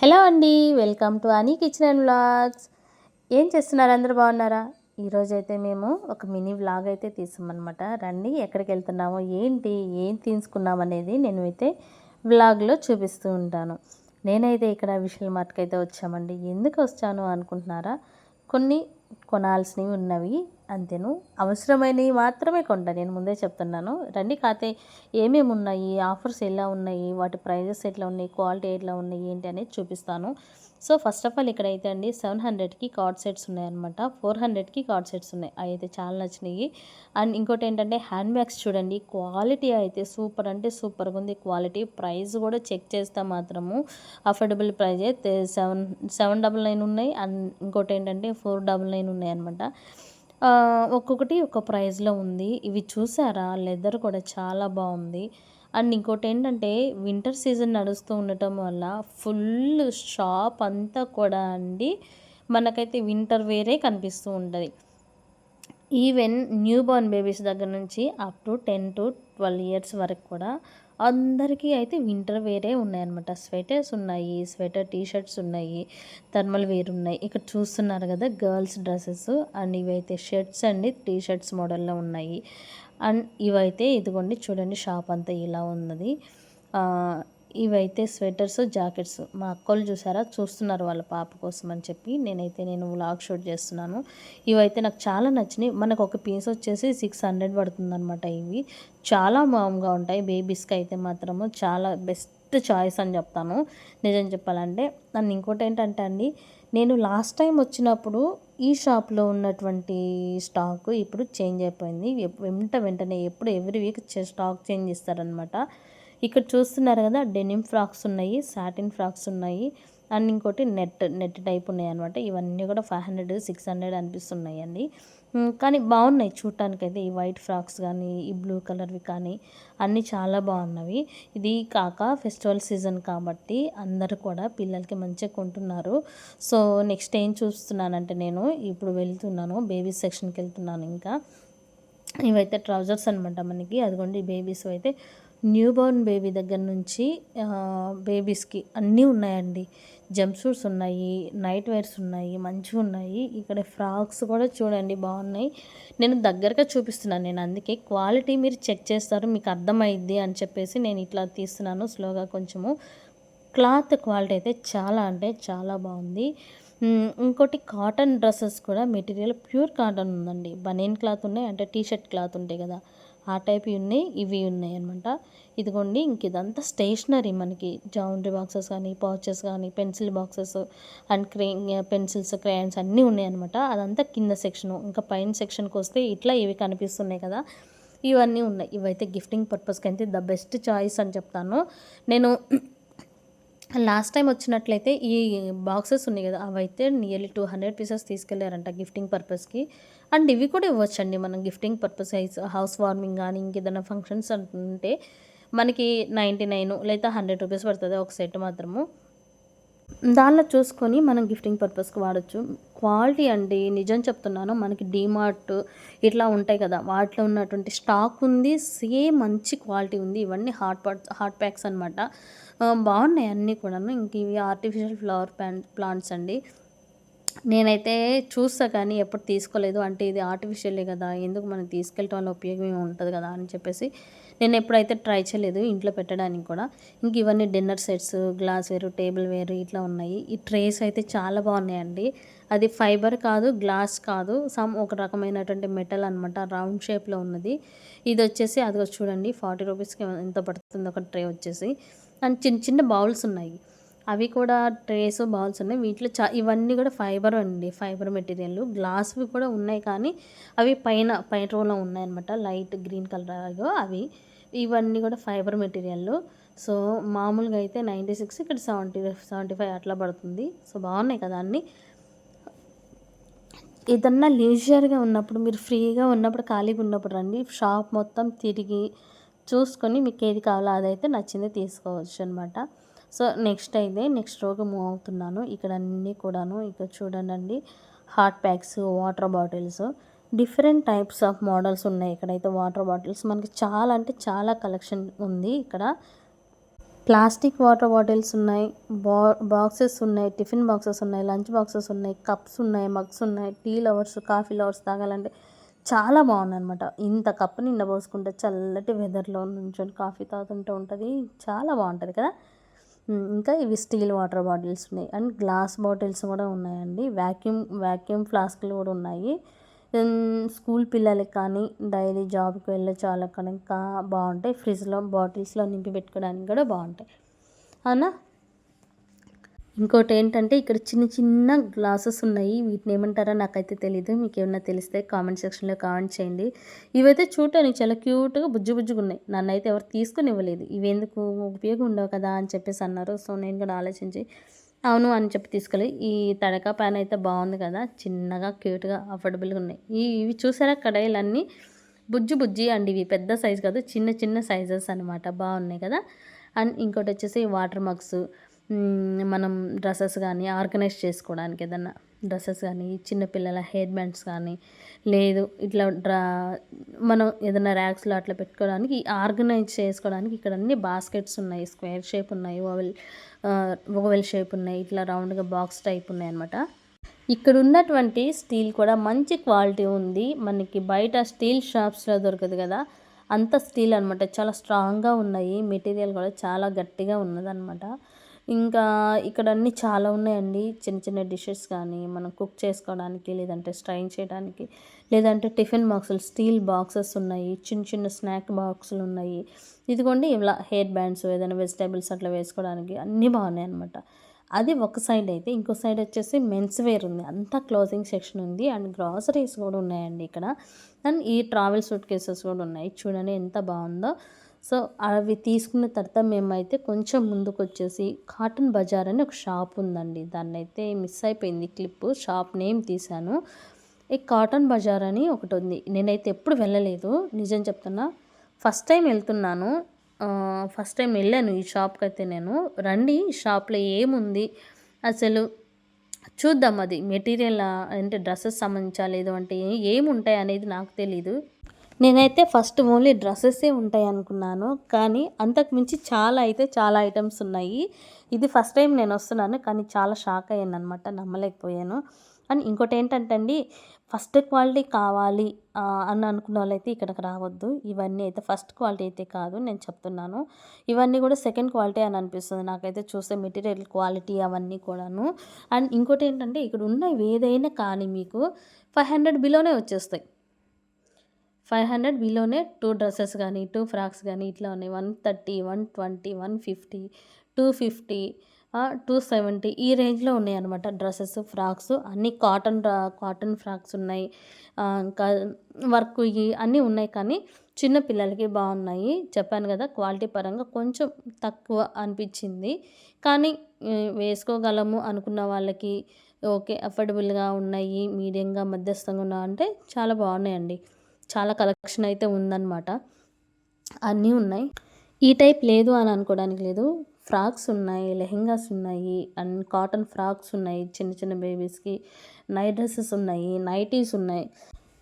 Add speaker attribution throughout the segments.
Speaker 1: Hello అండి welcome to Annie kitchen and vlogs. ఏం చేస్తున్నారు? అందరు బాగున్నారా? ఈరోజు అయితే మేము ఒక మినీ వ్లాగ్ అయితే తీసామన్నమాట. రండి ఎక్కడికి వెళ్తున్నామో ఏంటి ఏం తీసుకున్నాం అనేది నేను అయితే వ్లాగ్లో చూపిస్తూ ఉంటాను. నేనైతే ఇక్కడ విషల్ మార్ట్కి అయితే వచ్చామండి. ఎందుకు వచ్చాను అనుకుంటున్నారా? కొన్ని కొనాల్సినవి ఉన్నవి. అంతేను. అవసరమైనవి మాత్రమే కొంటా నేను ముందే చెప్తున్నాను. రండి కాతే ఏమేమి ఉన్నాయి? ఆఫర్స్ ఎలా ఉన్నాయి? వాటి ప్రైజెస్ ఎట్లా ఉన్నాయి? క్వాలిటీ ఎట్లా ఉన్నాయి? ఏంటి అనేది చూపిస్తాను. సో ఫస్ట్ ఆఫ్ ఆల్ ఇక్కడైతే అండి సెవెన్ హండ్రెడ్కి కార్డ్ సెట్స్ ఉన్నాయన్నమాట. ఫోర్ హండ్రెడ్కి కార్డ్ సెట్స్ ఉన్నాయి. అవి అయితే చాలా నచ్చినాయి. అండ్ ఇంకోటి ఏంటంటే హ్యాండ్ బ్యాగ్స్ చూడండి. క్వాలిటీ అయితే సూపర్ అంటే సూపర్గా ఉంది. క్వాలిటీ ప్రైస్ కూడా చెక్ చేస్తే మాత్రము అఫోర్డబుల్ ప్రైజ్ అయితే సెవెన్ సెవెన్ డబల్ నైన్ ఉన్నాయి. అండ్ ఇంకోటి ఏంటంటే ఫోర్ డబల్ నైన్ ఉన్నాయి అనమాట ఒక్కొక్కటి ఒక ప్రైస్లో ఉంది. ఇవి చూసారా? లెదర్ కూడా చాలా బాగుంది. అండ్ ఇంకోటి ఏంటంటే వింటర్ సీజన్ నడుస్తూ ఉండటం వల్ల ఫుల్ షాప్ అంతా కూడా అండి మనకైతే వింటర్ వేరే కనిపిస్తూ ఉంటుంది. ఈవెన్ న్యూ బోర్న్ బేబీస్ దగ్గర నుంచి up to ten to twelve years వరకు కూడా అందరికీ అయితే వింటర్ వేరే ఉన్నాయన్నమాట. స్వెటర్స్ ఉన్నాయి స్వెటర్ టీ షర్ట్స్ ఉన్నాయి థర్మల్ వేర్ ఉన్నాయి. ఇక్కడ చూస్తున్నారు కదా గర్ల్స్ డ్రెస్సెస్ అండ్ ఇవైతే షర్ట్స్ అండి టీ షర్ట్స్ మోడల్లో ఉన్నాయి. అండ్ ఇవైతే ఇదిగోండి చూడండి షాప్ అంతా ఇలా ఉన్నది. ఇవైతే స్వెటర్స్ జాకెట్స్. మా అక్కలు చూసారా? చూస్తున్నారు వాళ్ళ పాప కోసం అని చెప్పి. నేనైతే నేను వ్లాగ్ షూట్ చేస్తున్నాను. ఇవైతే నాకు చాలా నచ్చినాయి. మనకు ఒక పీస్ వచ్చేసి సిక్స్ హండ్రెడ్ పడుతుంది అనమాట ఇవి. చాలా బాగుగా ఉంటాయి. బేబీస్కి అయితే మాత్రము చాలా బెస్ట్ చాయిస్ అని చెప్తాను. నిజం చెప్పాలంటే. నన్ను ఇంకోటి ఏంటంటే అండి నేను లాస్ట్ టైం వచ్చినప్పుడు ఈ షాప్లో ఉన్నటువంటి స్టాక్ ఇప్పుడు చేంజ్ అయిపోయింది. వెంట వెంటనే ఎప్పుడు ఎవ్రీ వీక్ స్టాక్ చేంజ్ చేస్తారనమాట ఇక్కడ చూస్తున్నారు కదా డెనిమ్ ఫ్రాక్స్ ఉన్నాయి సాటిన్ ఫ్రాక్స్ ఉన్నాయి అండ్ ఇంకోటి నెట్ నెట్ టైప్ ఉన్నాయి అనమాట ఇవన్నీ కూడా ఫైవ్ హండ్రెడ్ సిక్స్ హండ్రెడ్ అనిపిస్తున్నాయి అండి. కానీ బాగున్నాయి చూడటానికైతే. ఈ వైట్ ఫ్రాక్స్ కానీ ఈ బ్లూ కలర్వి కానీ అన్నీ చాలా బాగున్నవి. ఇది కాక ఫెస్టివల్ సీజన్ కాబట్టి అందరూ కూడా పిల్లలకి మంచిగా కొంటున్నారు. సో నెక్స్ట్ ఏం చూస్తున్నానంటే నేను ఇప్పుడు వెళ్తున్నాను బేబీ సెక్షన్కి వెళ్తున్నాను ఇంకా. ఇవైతే ట్రౌజర్స్ అనమాట మనకి. అదిగోండి బేబీస్ అయితే న్యూ బోర్న్ బేబీ దగ్గర నుంచి బేబీస్కి అన్నీ ఉన్నాయండి. జంప్ సూట్స్ ఉన్నాయి నైట్ వేర్స్ ఉన్నాయి మంచిగా ఉన్నాయి. ఇక్కడ ఫ్రాక్స్ కూడా చూడండి బాగున్నాయి. నేను దగ్గరగా చూపిస్తున్నాను నేను అందుకే క్వాలిటీ మీరు చెక్ చేస్తారు మీకు అర్థమైద్ది అని చెప్పేసి నేను ఇట్లా తీస్తున్నాను స్లోగా కొంచెము. క్లాత్ క్వాలిటీ అయితే చాలా అంటే చాలా బాగుంది. ఇంకోటి కాటన్ డ్రెస్సెస్ కూడా మెటీరియల్ ప్యూర్ కాటన్ ఉందండి. బనీన్ క్లాత్ ఉన్నాయి అంటే టీ షర్ట్ క్లాత్ ఉంటాయి కదా. ఆ టైప్ ఉన్నాయి ఇవి ఉన్నాయి అనమాట ఇదిగోండి ఇంక ఇదంతా స్టేషనరీ మనకి. జామెంట్రీ బాక్సెస్ కానీ పౌచెస్ కానీ పెన్సిల్ బాక్సెస్ అండ్ క్రే పెన్సిల్స్ క్రేయన్స్ అన్నీ ఉన్నాయి అనమాట అదంతా కింద సెక్షను. ఇంకా పైన సెక్షన్కి వస్తే ఇట్లా ఇవి కనిపిస్తున్నాయి కదా. ఇవన్నీ ఉన్నాయి. ఇవైతే గిఫ్టింగ్ పర్పస్కి అయితే ద బెస్ట్ చాయిస్ అని చెప్తాను. నేను లాస్ట్ టైం వచ్చినట్లయితే ఈ బాక్సెస్ ఉన్నాయి కదా అవైతే నియర్లీ టూ హండ్రెడ్ పీసెస్ తీసుకెళ్ళారంట గిఫ్టింగ్ పర్పస్కి అండ్ ఇవి కూడా ఇవ్వచ్చండి మనం గిఫ్టింగ్ పర్పస్ హౌస్ వార్మింగ్ కానీ ఇంకేదైనా ఫంక్షన్స్ అంటుంటే మనకి నైంటీ నైన్ లేదా హండ్రెడ్ రూపీస్ పడుతుంది ఒక సెట్ మాత్రము. దానిలో చూసుకొని మనం గిఫ్టింగ్ పర్పస్కి వాడచ్చు. క్వాలిటీ అండి నిజం చెప్తున్నాను. మనకి డీమార్ట్ ఇట్లా ఉంటాయి కదా వాటిలో ఉన్నటువంటి స్టాక్ ఉంది సేమ్ మంచి క్వాలిటీ ఉంది. ఇవన్నీ హాట్ పాట్ హాట్ ప్యాక్స్ అనమాట బాగున్నాయి అన్నీ కూడాను. ఇంక ఇవి ఆర్టిఫిషియల్ ఫ్లవర్ ప్లాంట్ ప్లాంట్స్ అండి. నేనైతే చూస్తా కానీ ఎప్పుడు తీసుకోలేదు. అంటే ఇది ఆర్టిఫిషియలే కదా ఎందుకు మనం తీసుకెళ్ళటం వల్ల ఉపయోగం ఉంటుంది కదా అని చెప్పేసి నేను ఎప్పుడైతే ట్రై చేయలేదు ఇంట్లో పెట్టడానికి కూడా ఇంక ఇవన్నీ డిన్నర్ సెట్స్ గ్లాస్ వేరు టేబుల్ వేరు ఇట్లా ఉన్నాయి. ఈ ట్రేస్ అయితే చాలా బాగున్నాయండి. అది ఫైబర్ కాదు గ్లాస్ కాదు సమ్ ఒక రకమైనటువంటి మెటల్ అనమాట రౌండ్ షేప్లో ఉన్నది. ఇది వచ్చేసి అది చూడండి ఫార్టీ రూపీస్కి ఎంత పడుతుంది ఒక ట్రే వచ్చేసి. అండ్ చిన్న చిన్న బౌల్స్ ఉన్నాయి. అవి కూడా ట్రేస్ బౌల్స్ ఉన్నాయి. వీటిలో చా ఇవన్నీ కూడా ఫైబర్ అండి ఫైబర్ మెటీరియల్. గ్లాస్వి కూడా ఉన్నాయి కానీ అవి పైన పైన రోలో ఉన్నాయన్నమాట. లైట్ గ్రీన్ కలర్ అవి. ఇవన్నీ కూడా ఫైబర్ మెటీరియల్ సో మామూలుగా అయితే నైంటీ సిక్స్ ఇక్కడ సెవెంటీ సెవెంటీ ఫైవ్ అట్లా పడుతుంది. సో బాగున్నాయి కదా అన్నీ. ఏదన్నా లీజర్గా ఉన్నప్పుడు మీరు ఫ్రీగా ఉన్నప్పుడు ఖాళీగా ఉన్నప్పుడు రండి. షాప్ మొత్తం తిరిగి చూసుకొని మీకు ఏది కావాలో అదైతే నచ్చింది తీసుకోవచ్చు అనమాట సో నెక్స్ట్ అయితే నెక్స్ట్ రోజు మూవ్ అవుతున్నాను. ఇక్కడ అన్నీ కూడాను ఇక్కడ చూడండి hot packs water bottles. Different types of models ఉన్నాయి ఇక్కడైతే వాటర్ బాటిల్స్. మనకి చాలా అంటే చాలా కలెక్షన్ ఉంది ఇక్కడ. ప్లాస్టిక్ వాటర్ బాటిల్స్ ఉన్నాయి బా బాక్సెస్ ఉన్నాయి టిఫిన్ బాక్సెస్ ఉన్నాయి లంచ్ బాక్సెస్ ఉన్నాయి కప్స్ ఉన్నాయి మగ్స్ ఉన్నాయి టీ లవర్స్ కాఫీ లవర్స్ తాగాలంటే చాలా బాగున్నాయి ఇంత కప్పు నిండా పోసుకుంటే చల్లటి వెదర్లో నుంచొని కాఫీ తాగుతుంటే ఉంటుంది చాలా బాగుంటుంది కదా. ఇంకా ఇవి స్టీల్ వాటర్ బాటిల్స్ ఉన్నాయి. అండ్ గ్లాస్ బాటిల్స్ కూడా ఉన్నాయండి. వ్యాక్యూమ్ వ్యాక్యూమ్ ఫ్లాస్క్లు కూడా ఉన్నాయి. స్కూల్ పిల్లలకి కానీ డైలీ జాబ్కి వెళ్ళే చాలా కానీ బాగుంటాయి. ఫ్రిడ్జ్లో బాటిల్స్లో నింపి పెట్టుకోవడానికి కూడా బాగుంటాయి. అవునా? ఇంకోటి ఏంటంటే ఇక్కడ చిన్న చిన్న గ్లాసెస్ ఉన్నాయి. వీటిని ఏమంటారో నాకైతే తెలియదు మీకు ఏమన్నా తెలిస్తే కామెంట్ సెక్షన్లో కామెంట్ చేయండి. ఇవైతే చూడటానికి చాలా క్యూట్గా బుజ్జు బుజ్జిగా ఉన్నాయి. నన్ను అయితే ఎవరు తీసుకుని ఇవ్వలేదు ఇవి ఎందుకు ఉపయోగం ఉండవు కదా అని చెప్పేసి అన్నారు. సో నేను కూడా ఆలోచించి అవును అని చెప్పి తీసుకెళ్ళి ఈ తడక ప్యాన్ అయితే బాగుంది కదా చిన్నగా క్యూట్గా అఫోర్డబుల్గా ఉన్నాయి. ఈ ఇవి చూసారా కడాయిలన్నీ? బుజ్జి బుజ్జి అండ్ ఇవి. పెద్ద సైజ్ కాదు చిన్న చిన్న సైజెస్ అనమాట బాగున్నాయి కదా. అండ్ ఇంకోటి వచ్చేసి వాటర్ మగ్స్ మనం డ్రెస్సెస్ కానీ ఆర్గనైజ్ చేసుకోవడానికి ఏదన్నా. డ్రెస్సెస్ కానీ చిన్నపిల్లల హెయిర్ బ్యాండ్స్ కానీ లేదు ఇట్లా డ్రా మనం ఏదైనా ర్యాక్స్లో అట్లా పెట్టుకోవడానికి ఆర్గనైజ్ చేసుకోవడానికి ఇక్కడ అన్ని బాస్కెట్స్ ఉన్నాయి. స్క్వేర్ షేప్ ఉన్నాయి ఓవెల్ ఓవెల్ షేప్ ఉన్నాయి ఇట్లా రౌండ్గా బాక్స్ టైప్ ఉన్నాయి అనమాట ఇక్కడ ఉన్నటువంటి స్టీల్ కూడా మంచి క్వాలిటీ ఉంది. మనకి బయట స్టీల్ షాప్స్లో దొరకదు కదా. అంత స్టీల్ అనమాట చాలా స్ట్రాంగ్గా ఉన్నాయి. మెటీరియల్ కూడా చాలా గట్టిగా ఉన్నదన్నమాట. ఇంకా ఇక్కడ అన్నీ చాలా ఉన్నాయండి. చిన్న చిన్న డిషెస్ కానీ మనం కుక్ చేసుకోవడానికి లేదంటే స్ట్రైన్ చేయడానికి లేదంటే టిఫిన్ బాక్సులు స్టీల్ బాక్సెస్ ఉన్నాయి చిన్న చిన్న స్నాక్ బాక్సులు ఉన్నాయి. ఇదిగోండి ఇలా హెయిర్ బ్యాండ్స్ ఏదైనా వెజిటేబుల్స్ అట్లా వేసుకోవడానికి అన్నీ బాగున్నాయి అనమాట అది ఒక సైడ్ అయితే ఇంకో సైడ్ వచ్చేసి మెన్స్ వేర్ ఉంది. అంతా క్లోజింగ్ సెక్షన్ ఉంది. అండ్ గ్రాసరీస్ కూడా ఉన్నాయండి ఇక్కడ. అండ్ ఈ ట్రావెల్ సూట్ కేసెస్ కూడా ఉన్నాయి. చూడండి ఎంత బాగుందో. సో అవి తీసుకున్న తర్వాత మేమైతే కొంచెం ముందుకు వచ్చేసి కాటన్ బజార్ అని ఒక షాప్ ఉందండి. దాన్ని అయితే మిస్ అయిపోయింది క్లిప్ షాప్ నేమ్ తీశాను. ఈ కాటన్ బజార్ అని ఒకటి ఉంది. నేనైతే ఎప్పుడు వెళ్ళలేదు. నిజం చెప్తున్నా ఫస్ట్ టైం వెళ్తున్నాను. ఫస్ట్ టైం వెళ్ళాను ఈ షాప్కి అయితే నేను. రండి ఈ షాప్లో ఏముంది? అసలు చూద్దాం అది మెటీరియల్ అంటే డ్రెస్సెస్ సంబంధించా లేదు అంటే ఏముంటాయి అనేది నాకు తెలీదు. నేనైతే ఫస్ట్ ఓన్లీ డ్రెస్సెసే ఉంటాయి అనుకున్నాను కానీ అంతకుమించి చాలా అయితే చాలా ఐటమ్స్ ఉన్నాయి. ఇది ఫస్ట్ టైం నేను వస్తున్నాను కానీ చాలా షాక్ అయ్యాను అనమాట నమ్మలేకపోయాను. అండ్ ఇంకోటి ఏంటంటే అండి ఫస్ట్ క్వాలిటీ కావాలి అని అనుకున్న వాళ్ళైతే ఇక్కడికి రావద్దు. ఇవన్నీ అయితే ఫస్ట్ క్వాలిటీ అయితే కాదు నేను చెప్తున్నాను. ఇవన్నీ కూడా సెకండ్ క్వాలిటీ అని అనిపిస్తుంది నాకైతే చూస్తే మెటీరియల్ క్వాలిటీ అవన్నీ కూడాను. అండ్ ఇంకోటి ఏంటంటే ఇక్కడ ఉన్నవి ఏదైనా కానీ మీకు ఫైవ్ హండ్రెడ్ బిలోనే వచ్చేస్తాయి. ఫైవ్ హండ్రెడ్ బిలోనే టూ డ్రెస్సెస్ కానీ టూ ఫ్రాక్స్ కానీ ఇట్లా ఉన్నాయి. One thirty one twenty one fifty two fifty two seventy ఈ రేంజ్లో ఉన్నాయి అనమాట డ్రెస్సెస్ ఫ్రాక్స్. అన్నీ కాటన్ కాటన్ ఫ్రాక్స్ ఉన్నాయి. ఇంకా వర్క్ ఇవి అన్నీ ఉన్నాయి కానీ చిన్న పిల్లలకి బాగున్నాయి. చెప్పాను కదా క్వాలిటీ పరంగా కొంచెం తక్కువ అనిపించింది. కానీ వేసుకోగలము అనుకున్న వాళ్ళకి ఓకే అఫోర్డబుల్గా ఉన్నాయి మీడియంగా మధ్యస్థంగా ఉన్నా అంటే చాలా బాగున్నాయండి. చాలా కలెక్షన్ అయితే ఉందన్నమాట. అన్నీ ఉన్నాయి. ఈ టైప్ లేదు అని అనుకోవడానికి లేదు. ఫ్రాక్స్ ఉన్నాయి లెహెంగాస్ ఉన్నాయి అండ్ కాటన్ ఫ్రాక్స్ ఉన్నాయి చిన్న చిన్న బేబీస్కి. నైట్ డ్రెస్సెస్ ఉన్నాయి నైటీస్ ఉన్నాయి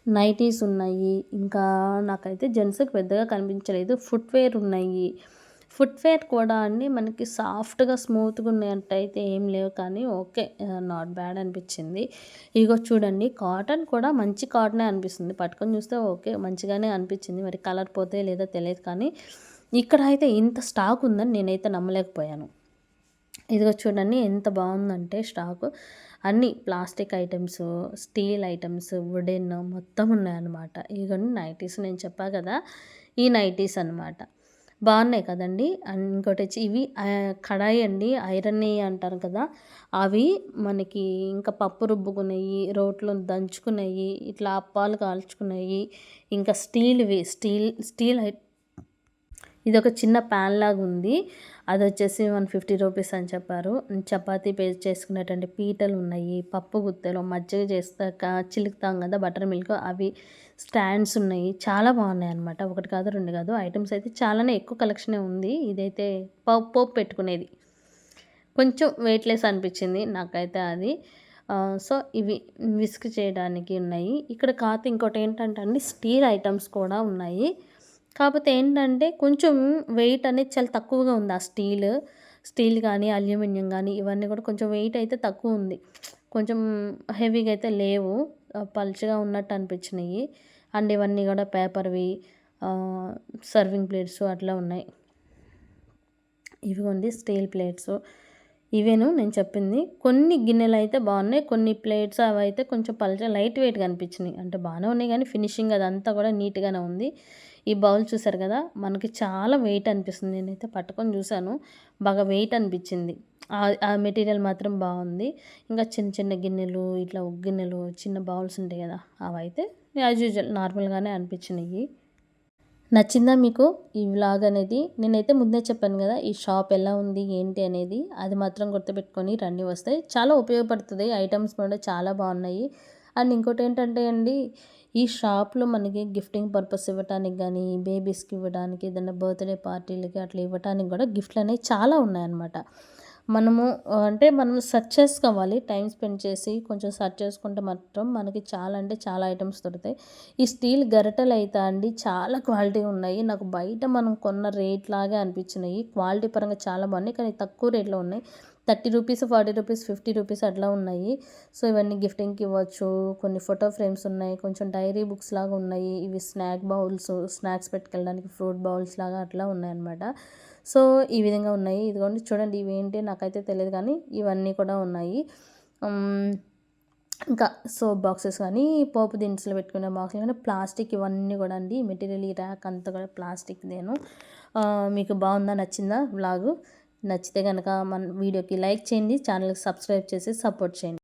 Speaker 1: నైటీస్ ఉన్నాయి. ఇంకా నాకైతే జెంట్స్కి పెద్దగా కనిపించలేదు. ఫుట్వేర్ ఉన్నాయి. ఫుట్వేర్ కూడా అండి మనకి సాఫ్ట్గా స్మూత్గా ఉన్నట్టయితే ఏం లేవు కానీ ఓకే నాట్ బ్యాడ్ అనిపించింది. ఇగో చూడండి కాటన్ కూడా మంచి కాటనే అనిపిస్తుంది. పట్టుకొని చూస్తే ఓకే మంచిగానే అనిపించింది. మరి కలర్ పోతే లేదో తెలియదు కానీ ఇక్కడ అయితే ఇంత స్టాక్ ఉందని నేనైతే నమ్మలేకపోయాను. ఇదిగో చూడండి ఎంత బాగుందంటే స్టాక్. అన్ని plastic items steel items wooden మొత్తం ఉన్నాయన్నమాట. ఇదిగోండి నైటీస్ నేను చెప్పా కదా ఈ నైటీస్ అన్నమాట. బాగున్నాయి కదండి. ఇంకోటి వచ్చి ఇవి కడాయి అండి ఐరన్ అంటారు కదా. అవి మనకి ఇంకా పప్పు రుబ్బుకునేవి రోట్లో దంచుకునేవి ఇట్లా అప్పాలు కాల్చుకునేవి ఇంకా స్టీల్వి స్టీల్ స్టీల్ ఇది ఒక చిన్న ప్యాన్ లాగా ఉంది అది వచ్చేసి వన్ ఫిఫ్టీ రూపీస్ అని చెప్పారు. చపాతీ పేస్ట్ చేసుకునేటువంటి పీటలు ఉన్నాయి పప్పు గుత్తలు మజ్జిగ చేస్తాక చిలుకుతాం కదా బటర్ మిల్క్ అవి స్టాండ్స్ ఉన్నాయి. చాలా బాగున్నాయి అనమాట ఒకటి కాదు రెండు కాదు ఐటమ్స్ అయితే చాలానే ఎక్కువ కలెక్షనే ఉంది. ఇదైతే పోపు పోపు పెట్టుకునేది. కొంచెం వెయిట్లెస్ అనిపించింది నాకైతే అది. సో ఇవి విస్క్ చేయడానికి ఉన్నాయి. ఇక్కడ కాదు ఇంకోటి ఏంటంటే అండి స్టీల్ ఐటమ్స్ కూడా ఉన్నాయి. కాకపోతే ఏంటంటే కొంచెం వెయిట్ అనేది చాలా తక్కువగా ఉంది ఆ స్టీల్ స్టీల్ కానీ అల్యూమినియం కానీ ఇవన్నీ కూడా కొంచెం వెయిట్ అయితే తక్కువ ఉంది. కొంచెం హెవీగా అయితే లేవు. పలుచగా ఉన్నట్టు అనిపించినాయి. అండ్ ఇవన్నీ కూడా పేపర్వి సర్వింగ్ ప్లేట్స్ అట్లా ఉన్నాయి. ఇవిగోండి స్టీల్ ప్లేట్స్ ఇవేను నేను చెప్పింది. కొన్ని గిన్నెలు అయితే బాగున్నాయి కొన్ని ప్లేట్స్ అవి అయితే కొంచెం పలచ లైట్ వెయిట్గా అనిపించినాయి. అంటే బాగానే ఉన్నాయి కానీ ఫినిషింగ్ అదంతా కూడా నీట్గానే ఉంది. ఈ బౌల్ చూసారు కదా మనకి చాలా వెయిట్ అనిపిస్తుంది. నేనైతే పట్టుకొని చూశాను బాగా వెయిట్ అనిపించింది. ఆ మెటీరియల్ మాత్రం బాగుంది. ఇంకా చిన్న చిన్న గిన్నెలు ఇట్లా గిన్నెలు చిన్న బౌల్స్ ఉంటాయి కదా అవి అయితే యాజ్ యూజువల్ నార్మల్గానే అనిపించినాయి. నచ్చిందా మీకు ఈ వ్లాగ్ అనేది? నేనైతే ముందే చెప్పాను కదా ఈ షాప్ ఎలా ఉంది ఏంటి అనేది. అది మాత్రం గుర్తుపెట్టుకొని రండి వస్తాయి. చాలా ఉపయోగపడుతుంది. ఐటమ్స్ కూడా చాలా బాగున్నాయి. అండ్ ఇంకోటి ఏంటంటే అండి ఈ షాప్లో మనకి గిఫ్టింగ్ పర్పస్ ఇవ్వడానికి కానీ బేబీస్కి ఇవ్వడానికి ఏదైనా బర్త్డే పార్టీలకి అట్లా ఇవ్వడానికి కూడా గిఫ్ట్లు అనేవి చాలా ఉన్నాయన్నమాట. మనము అంటే మనం సెర్చ్ చేసుకోవాలి టైం స్పెండ్ చేసి కొంచెం సెర్చ్ చేసుకుంటే మాత్రం మనకి చాలా అంటే చాలా ఐటమ్స్ దొరుకుతాయి. ఈ స్టీల్ గరిటెలు అయితే అండి చాలా క్వాలిటీ ఉన్నాయి. నాకు బయట మనం కొన్న రేట్ లాగే అనిపించినాయి. క్వాలిటీ పరంగా చాలా బాగున్నాయి. కానీ తక్కువ రేట్లో ఉన్నాయి. Thirty rupees forty rupees fifty rupees అట్లా ఉన్నాయి. సో ఇవన్నీ గిఫ్టింగ్కి ఇవ్వచ్చు. కొన్ని ఫోటో ఫ్రేమ్స్ ఉన్నాయి. కొంచెం డైరీ బుక్స్ లాగా ఉన్నాయి. ఇవి స్నాక్ బౌల్స్ స్నాక్స్ పెట్టుకెళ్ళడానికి ఫ్రూట్ బౌల్స్ లాగా అట్లా ఉన్నాయన్నమాట. సో ఈ విధంగా ఉన్నాయి. ఇదిగోండి చూడండి ఇవి ఏంటి? నాకైతే తెలియదు కానీ ఇవన్నీ కూడా ఉన్నాయి. ఇంకా సోప్ బాక్సెస్ కానీ పోపు దినుసులు పెట్టుకునే బాక్సులు కానీ ప్లాస్టిక్ ఇవన్నీ కూడా అండి. మెటీరియల్ ఈ ర్యాక్ అంతా కూడా ప్లాస్టిక్ నేను మీకు బాగుందా? నచ్చిందా? వ్లాగు? నచ్చితే కనుక మన వీడియోకి లైక్ చేయండి ఛానల్కి సబ్స్క్రైబ్ చేసి సపోర్ట్ చేయండి.